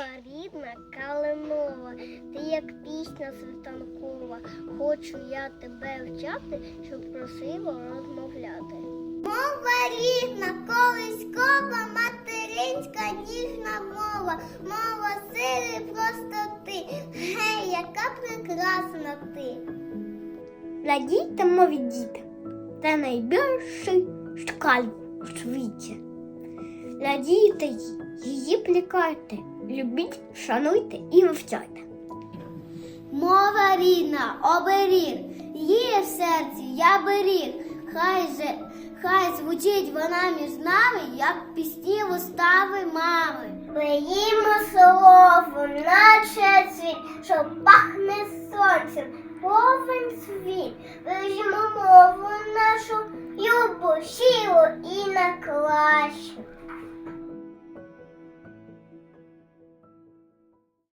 рідна калинова, ти як пісня світанкова. Хочу я тебе вчати, щоб красиво розмовляти. Мова рідна, колискова, материнська ніжна мова, мова сили простоти. Гей, яка прекрасна ти. Радійте, мові діти, це найбільший шкаль у світі. Радійте її плікайте, любіть, шануйте і вивчайте. Мова рідна, оберіг, її в серці я беріг. Хай же, хай звучить вона між нами, як пісні вистави мами. Приїмо слово, наче цвіт, що пахне сонцем, повен світ. Бережімо мову нашу, любу, щиру і наклащу.